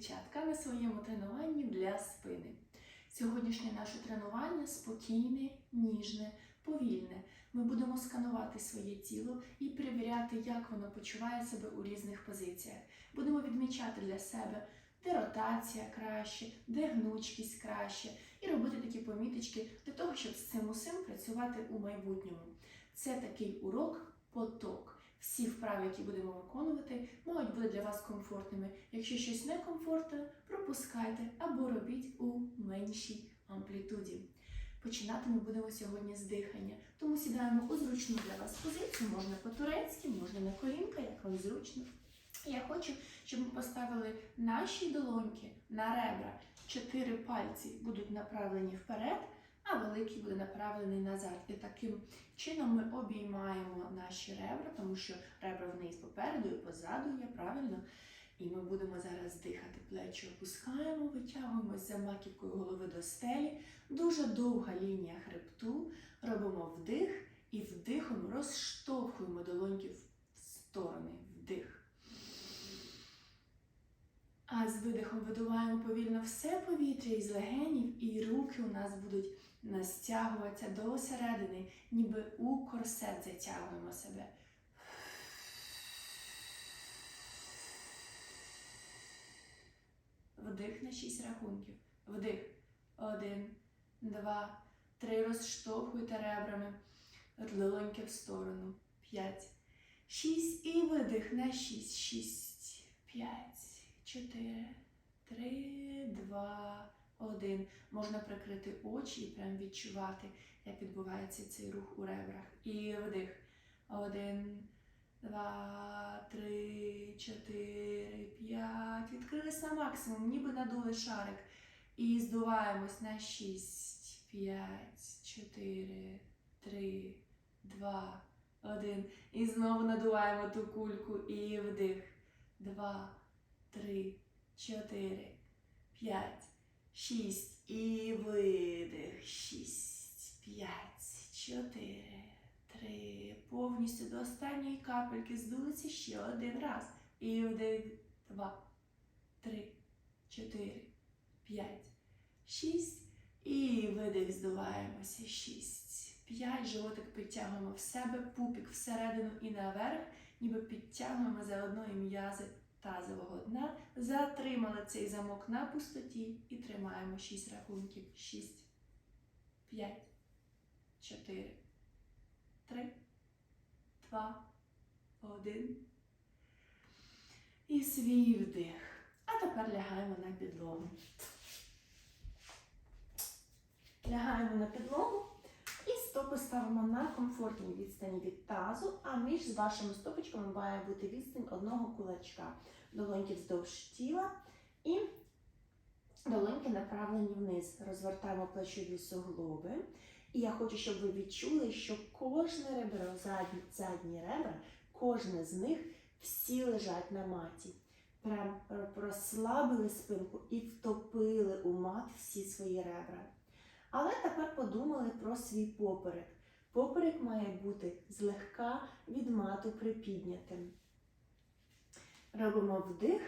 дівчатка на своєму тренуванні для спини. Сьогоднішнє наше тренування спокійне, ніжне, повільне. Ми будемо сканувати своє тіло і перевіряти, як воно почуває себе у різних позиціях. Будемо відмічати для себе, де ротація краще, де гнучкість краще, і робити такі поміточки для того, щоб з цим усім працювати у майбутньому. Це такий урок поток. Всі вправи, які будемо виконувати, мають бути для вас комфортними. Якщо щось некомфортне, пропускайте або робіть у меншій амплітуді. Починати ми будемо сьогодні з дихання, тому сідаємо у зручну для вас позицію, можна по-турецьки, можна на колінка, як вам зручно. Я хочу, щоб ми поставили наші долоньки на ребра. Чотири пальці будуть направлені вперед, а великий буде направлений назад. І таким чином ми обіймаємо наші ребра, тому що ребра вниз попереду і позаду є правильно. І ми будемо зараз дихати. Плечі опускаємо, витягуємось за маківкою голови до стелі. Дуже довга лінія хребту. Робимо вдих і вдихом розштовхуємо долоньки в сторони. Вдих. А з видихом видуваємо повільно все повітря із легенів, і руки у нас будуть настягуватися до середини, ніби у корсет затягуємо себе. Вдих на 6 рахунків. Вдих. Один, два, три. Розштовхуйте ребрами. Долоньки в сторону. П'ять. Шість. І видих на шість. Шість. П'ять. Чотири. Три, два, один. Можна прикрити очі і прям відчувати, як відбувається цей рух у ребрах. І вдих. Один, два, три, чотири, п'ять. Відкрились на максимум, ніби надули шарик. І здуваємось на шість, п'ять, чотири, три, два, один. І знову надуваємо ту кульку. І вдих. Два, три, чотири, п'ять, шість. І видих. Шість, п'ять, чотири, три. Повністю до останньої капельки здулися ще один раз. І вдих. Два, три, чотири, п'ять, шість. І видих, здуваємося. Шість, п'ять. Животик підтягуємо в себе, пупік всередину і наверх, ніби підтягуємо заодно і м'язи тазового дна. Затримали цей замок на пустоті і тримаємо 6 рахунків. 6, 5, 4, 3, 2, 1. І свій вдих. А тепер лягаємо на підлогу. Лягаємо на підлогу стопи ставимо на комфортній відстані від тазу, а між вашими стопочками має бути відстань одного кулачка. Долоньки вздовж тіла і долоньки направлені вниз. Розвертаємо плечові суглоби. І я хочу, щоб ви відчули, що кожне ребро, задні, задні ребра, кожне з них всі лежать на маті. Прям розслабили спинку і втопили у мат всі свої ребра. Але тепер подумали про свій поперек. Поперек має бути злегка від мату припіднятим. Робимо вдих,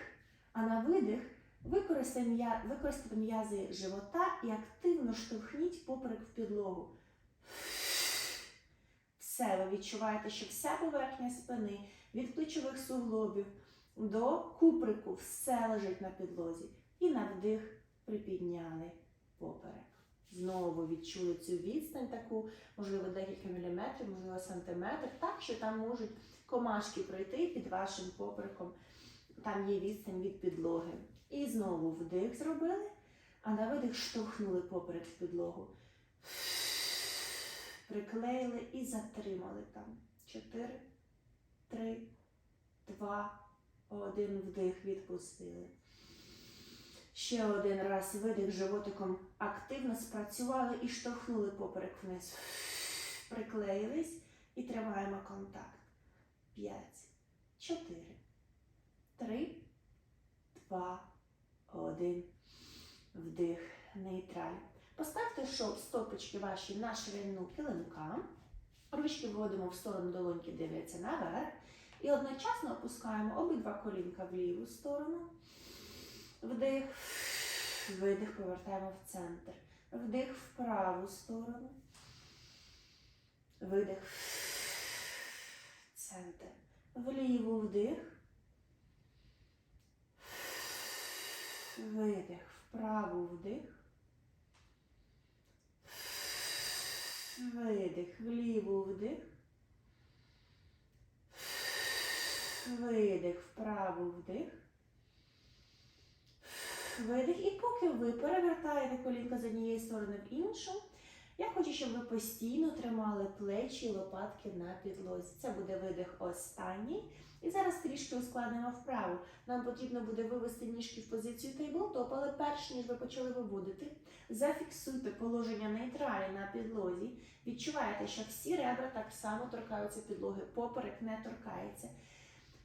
а на видих використайте м'язи живота і активно штовхніть поперек в підлогу. Все, ви відчуваєте, що вся поверхня спини від плечових суглобів до куприку все лежить на підлозі. І на вдих припідняли поперек. Знову відчули цю відстань таку, можливо, декілька міліметрів, можливо, сантиметр, так що там можуть комашки пройти під вашим попереком. Там є відстань від підлоги. І знову вдих зробили, а на видих штовхнули поперек в підлогу. Приклеїли і затримали там. Чотири, три, два, один вдих відпустили. Ще один раз видих животиком активно спрацювали і штовхнули поперек вниз. Приклеїлись і тримаємо контакт. П'ять, чотири, три, два, один. Вдих, нейтраль. Поставте щоб стопочки ваші на ширину килимка. Ручки вводимо в сторону долоньки, дивляться наверх. І одночасно опускаємо обидва колінка в ліву сторону. Вдих. Видих. Повертаємо в центр. Вдих в праву сторону. Видих. Центр. Вліву вдих. Видих. Вправу вдих. Видих. Вліву вдих. Видих. Вправу вдих. Видих. І поки ви перевертаєте колінка з однієї сторони в іншу, я хочу, щоб ви постійно тримали плечі і лопатки на підлозі. Це буде видих останній. І зараз трішки ускладнимо вправу. Нам потрібно буде вивести ніжки в позицію тейблтоп, але перш ніж ви почали виводити, зафіксуйте положення нейтралі на підлозі. Відчуваєте, що всі ребра так само торкаються підлоги, поперек не торкається.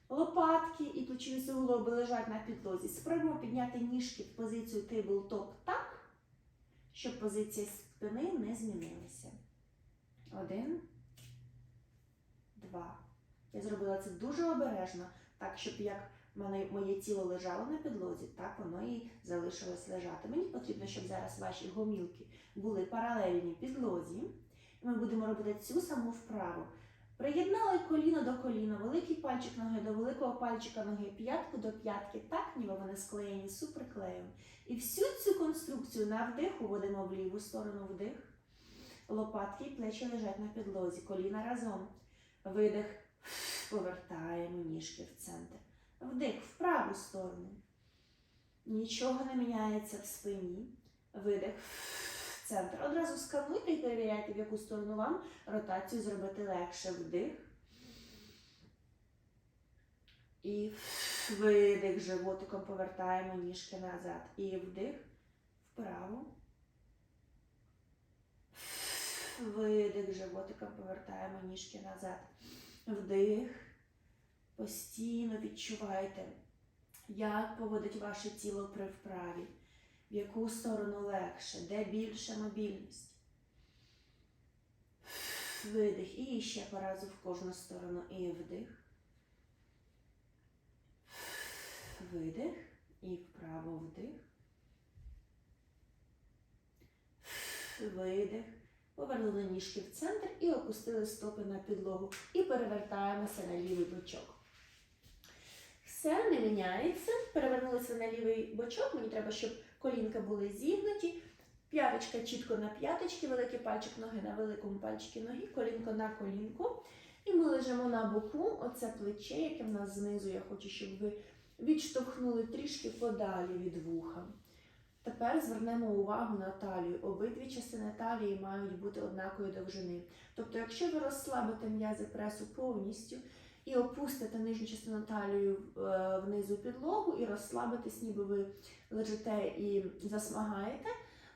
Лопатки і плечові суглоби лежать на підлозі. Спробуємо підняти ніжки в позицію тейблтоп так, щоб позиція спини не змінилася. Один, два. Я зробила це дуже обережно, так, щоб як моє тіло лежало на підлозі, так воно і залишилось лежати. Мені потрібно, щоб зараз ваші гомілки були паралельні підлозі. Ми будемо робити цю саму вправу. Приєднали коліно до коліна, великий пальчик ноги до великого пальчика ноги, п'ятку до п'ятки, так ніби вони склеєні суперклеєм. І всю цю конструкцію на вдих уводимо в ліву сторону вдих. Лопатки і плечі лежать на підлозі, коліна разом. Видих. Повертаємо ніжки в центр. Вдих в праву сторону. Нічого не міняється в спині. Видих центр. Одразу скануйте і перевіряйте, в яку сторону вам ротацію зробити легше. Вдих. І видих животиком повертаємо ніжки назад. І вдих вправо. Видих животиком повертаємо ніжки назад. Вдих. Постійно відчувайте, як поводить ваше тіло при вправі, в яку сторону легше, де більша мобільність. Видих. І ще по разу в кожну сторону. І вдих. Видих. І вправо вдих. Видих. Повернули ніжки в центр і опустили стопи на підлогу. І перевертаємося на лівий бочок. Все не міняється. Перевернулися на лівий бочок. Мені треба, щоб колінка були зігнуті. П'яточка чітко на п'яточки, великий пальчик ноги на великому пальчику ноги, колінко на колінку. І ми лежимо на боку. Оце плече, яке в нас знизу. Я хочу, щоб ви відштовхнули трішки подалі від вуха. Тепер звернемо увагу на талію. Обидві частини талії мають бути однакової довжини. Тобто, якщо ви розслабите м'язи пресу повністю і опустите нижню частину талію е, внизу підлогу і розслабитесь, ніби ви лежите і засмагаєте,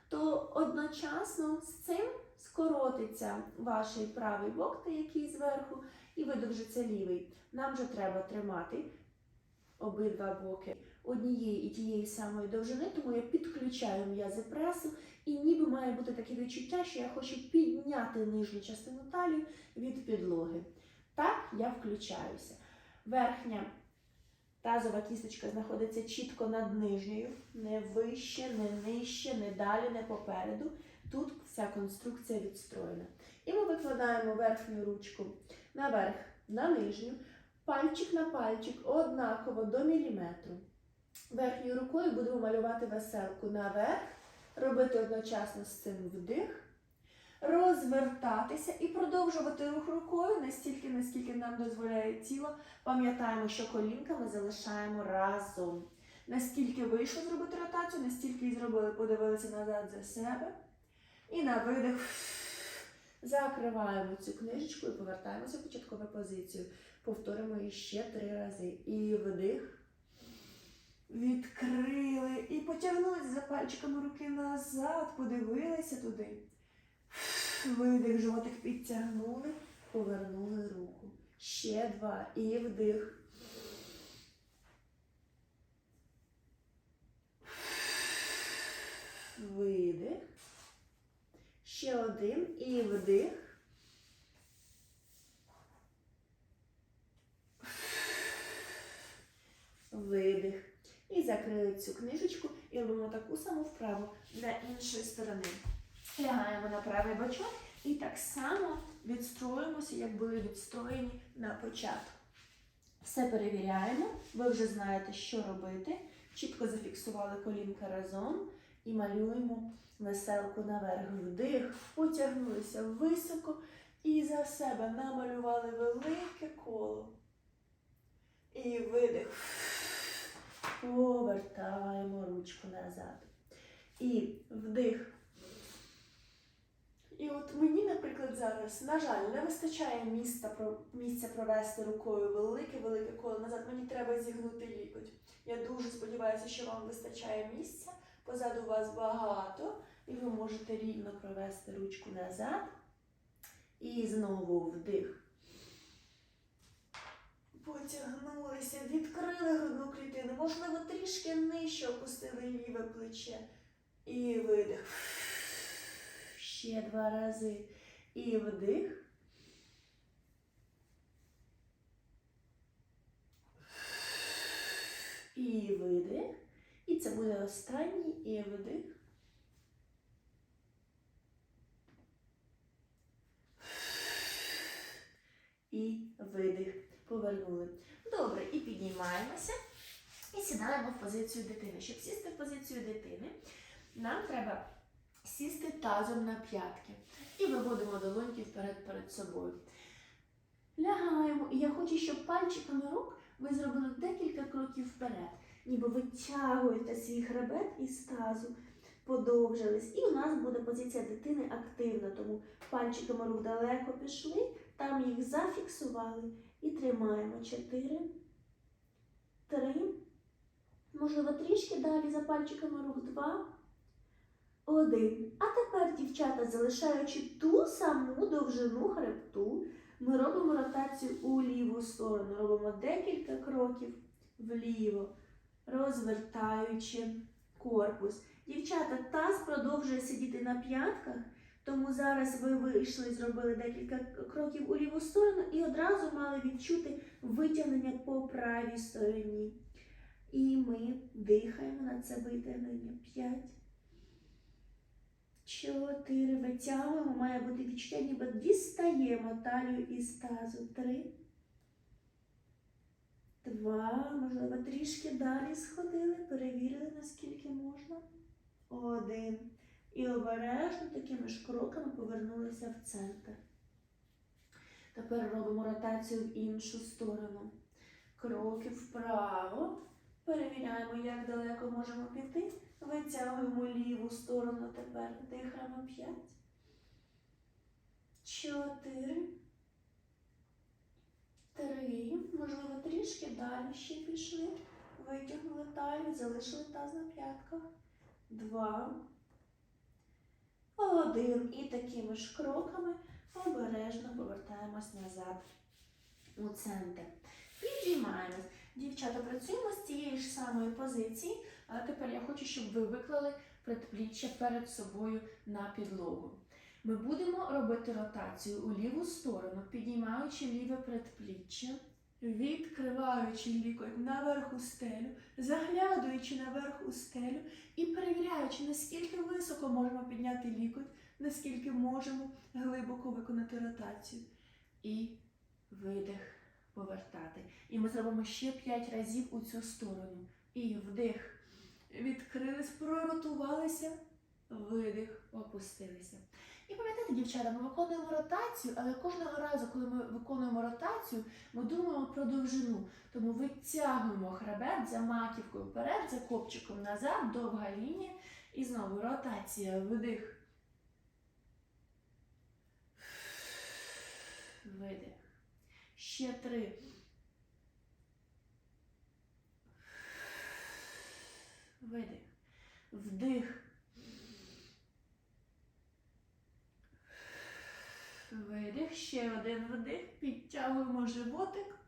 то одночасно з цим скоротиться ваш правий бок, який зверху, і видовжиться лівий. Нам же треба тримати обидва боки однієї і тієї самої довжини, тому я підключаю м'язи пресу, і ніби має бути таке відчуття, що я хочу підняти нижню частину талії від підлоги. Так, я включаюся. Верхня тазова кісточка знаходиться чітко над нижньою, не вище, не нижче, не далі, не попереду. Тут вся конструкція відстроєна. І ми викладаємо верхню ручку наверх, на нижню, пальчик на пальчик однаково до міліметру. Верхньою рукою будемо малювати веселку наверх, робити одночасно з цим вдих, розвертатися і продовжувати рух рукою настільки, наскільки нам дозволяє тіло. Пам'ятаємо, що колінка ми залишаємо разом. Наскільки вийшло зробити ротацію, настільки і зробили, подивилися назад за себе. І на видих закриваємо цю книжечку і повертаємося в початкову позицію. Повторимо її ще три рази. І вдих. Відкрили і потягнулися за пальчиками руки назад, подивилися туди. Видих, животик підтягнули, повернули руку. Ще два. І вдих. Видих. Ще один. І вдих. Видих. І закрили. цю книжечку і робимо таку саму вправу для іншої сторони. Лягаємо на правий бочок і так само відстроїмося, як були відстроєні на початку. Все перевіряємо, ви вже знаєте, що робити. Чітко зафіксували колінка разом і малюємо веселку наверх. Вдих, потягнулися високо і за себе намалювали велике коло. І видих. Повертаємо ручку назад. І вдих. І от мені, наприклад, зараз, на жаль, не вистачає про- місця провести рукою велике-велике коло назад. Мені треба зігнути лікоть. Я дуже сподіваюся, що вам вистачає місця. Позаду вас багато, і ви можете рівно провести ручку назад. І знову вдих. Потягнулися, відкрили грудну клітину, можливо, трішки нижче опустили ліве плече. І видих. Ще два рази. І вдих. І видих. І це буде останній і вдих. І видих. Повернули. Добре, і піднімаємося. І сідаємо в позицію дитини. Щоб сісти в позицію дитини, нам треба сісти тазом на п'ятки. І виводимо долоньки вперед перед собою. Лягаємо. І я хочу, щоб пальчиками рук ви зробили декілька кроків вперед. Ніби витягуєте свій хребет із тазу, подовжились. І у нас буде позиція дитини активна, тому пальчиками рук далеко пішли, там їх зафіксували і тримаємо. Чотири, три, можливо, трішки далі за пальчиками рук два, один. А тепер, дівчата, залишаючи ту саму довжину хребту, ми робимо ротацію у ліву сторону. Робимо декілька кроків вліво, розвертаючи корпус. Дівчата, таз продовжує сидіти на п'ятках, тому зараз ви вийшли, зробили декілька кроків у ліву сторону і одразу мали відчути витягнення по правій стороні. І ми дихаємо на це витягнення. П'ять. Чотири. Витягуємо. Має бути відчуття, ніби дістаємо талію із тазу. Три. Два. Можливо, трішки далі сходили. Перевірили, наскільки можна. Один. І обережно такими ж кроками повернулися в центр. Тепер робимо ротацію в іншу сторону. Кроки вправо. Перевіряємо, як далеко можемо піти. Витягуємо ліву сторону тепер. Дихаємо 5. 4. 3. Можливо, трішки далі ще пішли. Витягнули талію, залишили таз на п'ятках. 2. Один. І такими ж кроками обережно повертаємось назад у центр. Підіймаємось. Дівчата, працюємо з цієї ж самої позиції, але тепер я хочу, щоб ви виклали предпліччя перед собою на підлогу. Ми будемо робити ротацію у ліву сторону, підіймаючи ліве предпліччя, відкриваючи лікоть наверх у стелю, заглядуючи наверх у стелю і перевіряючи, наскільки високо можемо підняти лікоть, наскільки можемо глибоко виконати ротацію. І видих повертати. І ми зробимо ще 5 разів у цю сторону. І вдих. Відкрились, проротувалися, видих, опустилися. І пам'ятаєте, дівчата, ми виконуємо ротацію, але кожного разу, коли ми виконуємо ротацію, ми думаємо про довжину. Тому витягуємо хребет за маківкою вперед, за копчиком назад, довга лінія. І знову ротація, вдих. Видих. Ще три. Видих. Вдих. Видих. Ще один вдих. Підтягуємо животик.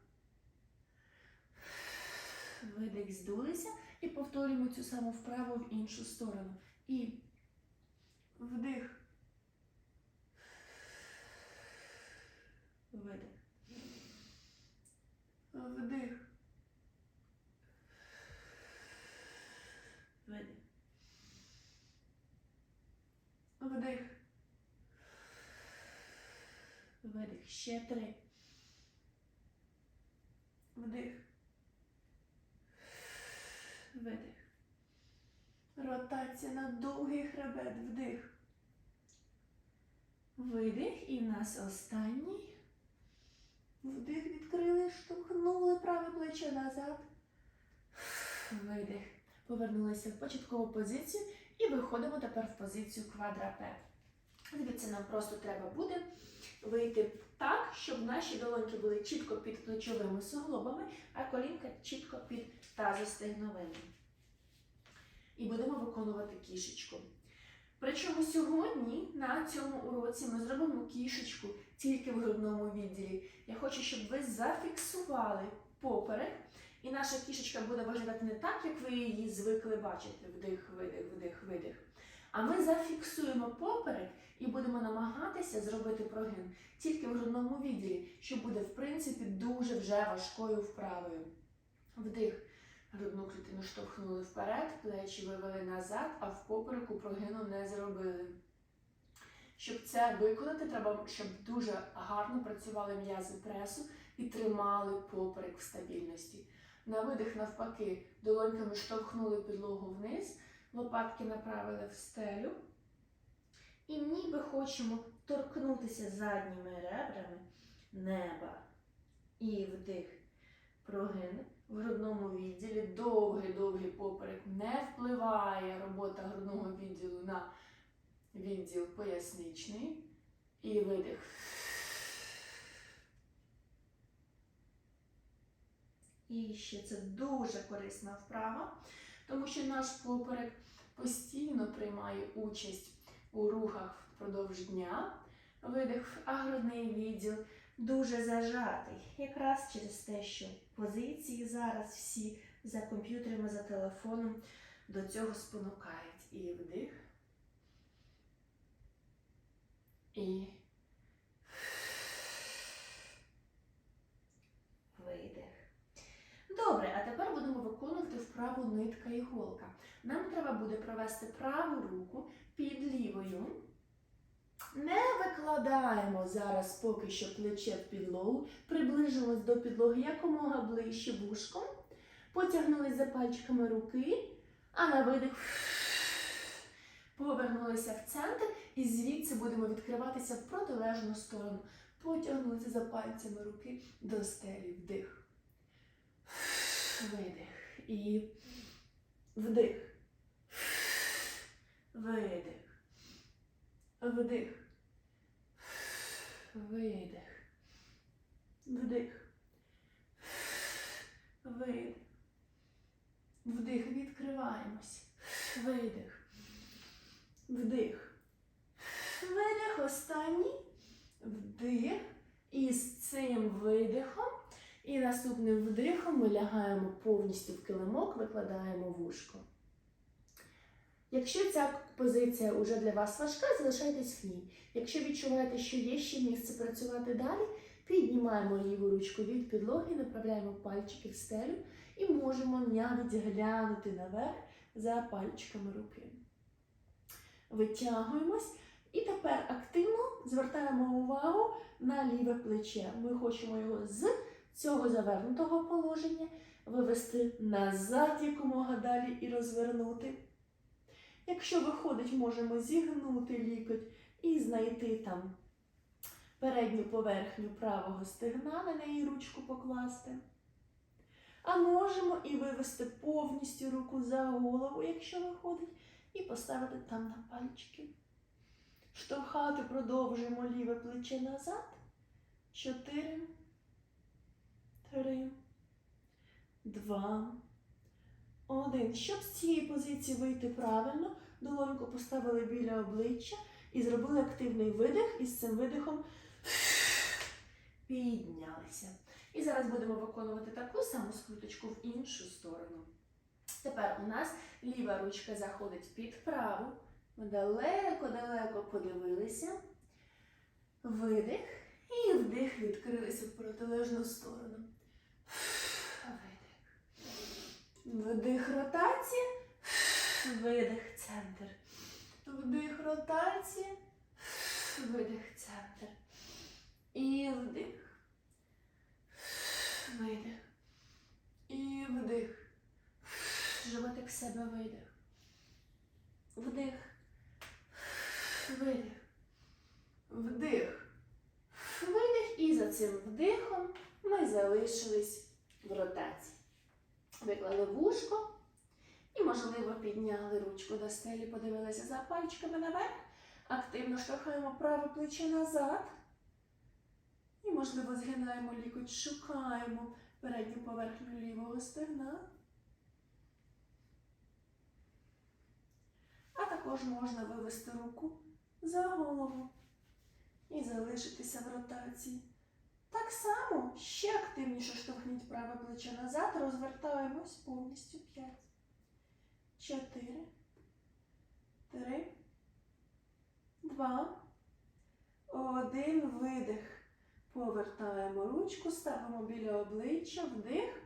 Видих, здулися. І повторюємо цю саму вправу в іншу сторону. І вдих. Видих вдих. Видих. Вдих. Видих. Ще три. Вдих. Видих. Ротація на довгий хребет. Вдих. Видих. І в нас останній. Вдих відкрили, штовхнули праве плече назад. Видих. Повернулися в початкову позицію і виходимо тепер в позицію квадрапет. Дивіться, нам просто треба буде вийти так, щоб наші долоньки були чітко під плечовими суглобами, а колінка чітко під тазостегновими. І будемо виконувати кішечку. Причому сьогодні на цьому уроці ми зробимо кішечку тільки в грудному відділі. Я хочу, щоб ви зафіксували поперек, і наша кішечка буде виглядати не так, як ви її звикли бачити. Вдих, видих, вдих, видих. А ми зафіксуємо поперек і будемо намагатися зробити прогин тільки в грудному відділі, що буде, в принципі, дуже вже важкою вправою. Вдих. Грудну клітину штовхнули вперед, плечі вивели назад, а в попереку прогину не зробили. Щоб це виконати, треба, щоб дуже гарно працювали м'язи пресу і тримали поперек в стабільності. На видих, навпаки, долоньками штовхнули підлогу вниз, лопатки направили в стелю. І ніби хочемо торкнутися задніми ребрами неба. І вдих. Прогин в грудному відділі, довгий-довгий поперек не впливає робота грудного відділу на відділ поясничний. І видих. І ще це дуже корисна вправа, тому що наш поперек постійно приймає участь у рухах впродовж дня. Видих, а грудний відділ дуже зажатий. Якраз через те, що позиції зараз всі за комп'ютерами, за телефоном до цього спонукають. І вдих. І видих. Добре, а тепер будемо виконувати вправу нитка і голка. Нам треба буде провести праву руку під лівою. Не викладаємо зараз поки що плече в підлогу, приближимось до підлоги якомога ближче вушком, потягнулись за пальчиками руки, а на видих повернулися в центр і звідси будемо відкриватися в протилежну сторону. Потягнулися за пальцями руки до стелі. Вдих. Видих. І вдих. Видих. Вдих. Видих. Вдих. Видих. Вдих. Відкриваємось. Видих. Вдих. Видих. Останній. Вдих. І з цим видихом. І наступним вдихом ми лягаємо повністю в килимок, викладаємо вушко. Якщо ця позиція вже для вас важка, залишайтесь в ній. Якщо відчуваєте, що є ще місце працювати далі, піднімаємо ліву ручку від підлоги, направляємо пальчики в стелю і можемо навіть глянути наверх за пальчиками руки. Витягуємось і тепер активно звертаємо увагу на ліве плече. Ми хочемо його з цього завернутого положення вивести назад якомога далі і розвернути. Якщо виходить, можемо зігнути лікоть і знайти там передню поверхню правого стегна, на неї ручку покласти. А можемо і вивести повністю руку за голову, якщо виходить, і поставити там на пальчики. Штовхати продовжуємо ліве плече назад. Чотири, три, два, один. Щоб з цієї позиції вийти правильно, долоньку поставили біля обличчя і зробили активний видих, і з цим видихом піднялися. І зараз будемо виконувати таку саму скруточку в іншу сторону. Тепер у нас ліва ручка заходить під праву. Ми далеко-далеко подивилися. Видих. І вдих відкрилися в протилежну сторону. Видих. Вдих ротація. Видих центр. Вдих ротація. Видих центр. І вдих. Видих. І вдих. Животик себе видих. Вдих. Видих. Вдих. Видих. І за цим вдихом ми залишились в ротації. Виклали вушко і, можливо, підняли ручку до стелі, подивилися за пальчиками наверх. Активно штовхаємо праве плече назад. І, можливо, згинаємо лікоть, шукаємо передню поверхню лівого стегна. А також можна вивести руку за голову і залишитися в ротації. Так само ще активніше штовхніть праве плече назад, розвертаємось повністю 5, 4, 3, 2, 1, видих. Повертаємо ручку, ставимо біля обличчя, вдих.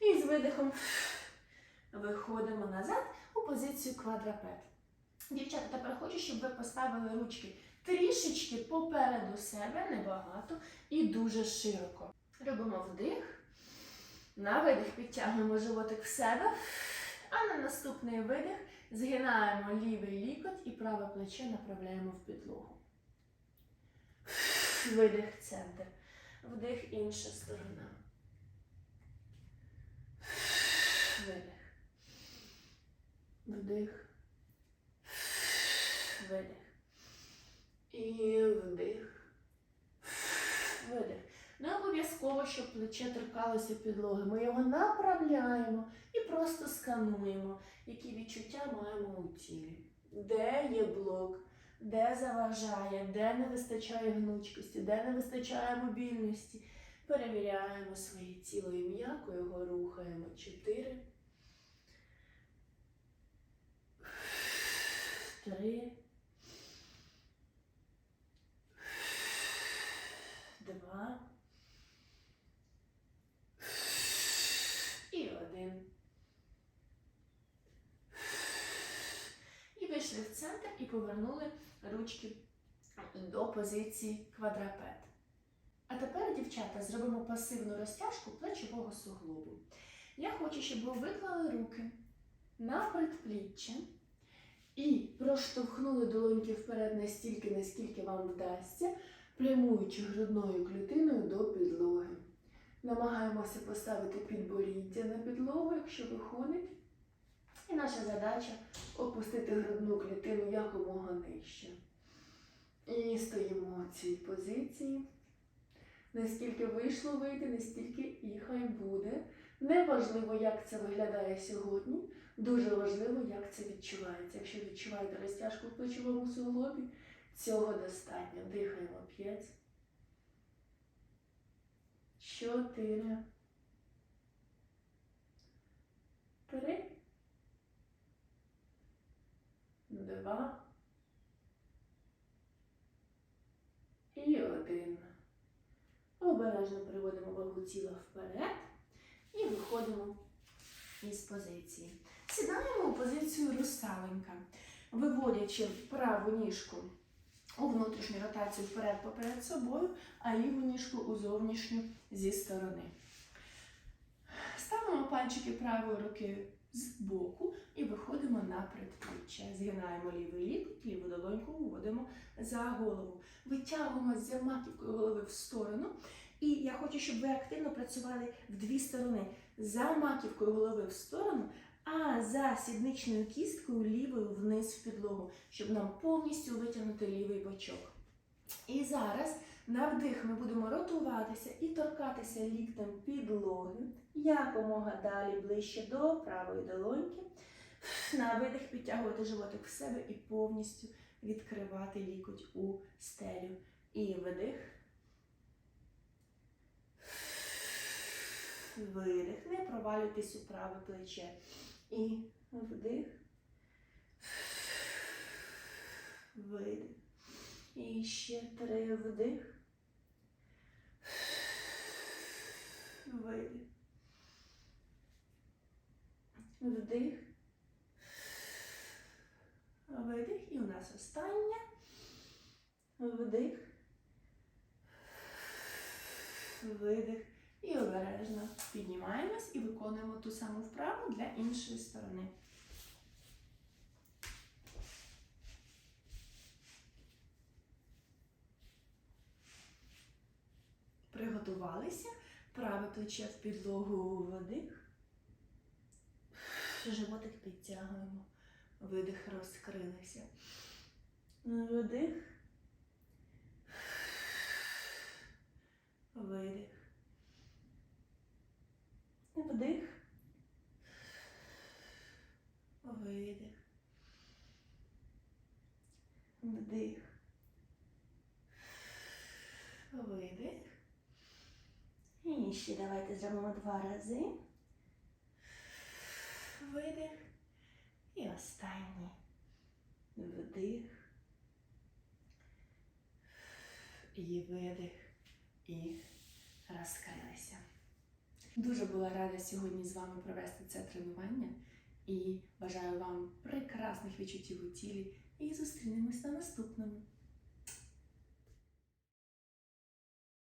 І з видихом виходимо назад у позицію квадрапет. Дівчата, тепер хочу, щоб ви поставили ручки трішечки попереду себе, небагато і дуже широко. Робимо вдих. На видих підтягуємо животик в себе. А на наступний видих згинаємо лівий лікоть і праве плече направляємо в підлогу. Видих центр. Вдих інша сторона. Видих. Вдих. Видих. І вдих. Видих. Не обов'язково, щоб плече торкалося підлоги. Ми його направляємо і просто скануємо, які відчуття маємо у тілі. Де є блок, де заважає, де не вистачає гнучкості, де не вистачає мобільності. Перевіряємо своє тіло і м'яко його рухаємо. Чотири. Три. Два. І один. І вийшли в центр і повернули ручки до позиції квадрапет. А тепер, дівчата, зробимо пасивну розтяжку плечового суглобу. Я хочу, щоб ви виклали руки на предпліччя і проштовхнули долоньки вперед настільки, наскільки вам вдасться, прямуючи грудною клітиною до підлоги. Намагаємося поставити підборіддя на підлогу, якщо виходить. І наша задача опустити грудну клітину якомога нижче. І стоїмо в цій позиції. Наскільки вийшло вийти, настільки і хай буде. Неважливо, як це виглядає сьогодні. Дуже важливо, як це відчувається. Якщо відчуваєте розтяжку в плечовому суглобі, цього достатньо. Дихаємо 5. 4. 3. Два. І один. Обережно приводимо вагу тіла вперед і виходимо із позиції. Сідаємо у позицію русаленька, виводячи праву ніжку у внутрішню ротацію вперед поперед собою, а ліву ніжку у зовнішню зі сторони. Ставимо пальчики правої руки з боку і виходимо на предпліччя. Згинаємо лівий лікоть, ліву долоньку вводимо за голову. Витягуємо з маківкою голови в сторону. І я хочу, щоб ви активно працювали в дві сторони. За маківкою голови в сторону, а за сідничною кісткою лівою вниз в підлогу, щоб нам повністю витягнути лівий бочок. І зараз на вдих ми будемо ротуватися і торкатися ліктем підлоги якомога далі ближче до правої долоньки. На видих підтягувати животик в себе і повністю відкривати лікоть у стелю. І видих. Видих. Не провалюйтесь у праве плече. І вдих. Видих. І ще три вдих. Видих. Вдих. Видих. І у нас остання. Вдих. видих. І обережно піднімаємось і виконуємо ту саму вправу для іншої сторони. Приготувалися. Праве плече в підлогу вдих. Животик підтягуємо. Видих розкрилися. Вдих. Видих. Вдих. Видих. Вдих. Видих. І ще давайте зробимо два рази. Видих. І останній. Вдих. І видих. І розкрилися. Дуже була рада сьогодні з вами провести це тренування і бажаю вам прекрасних відчуттів у тілі і зустрінемось на наступному.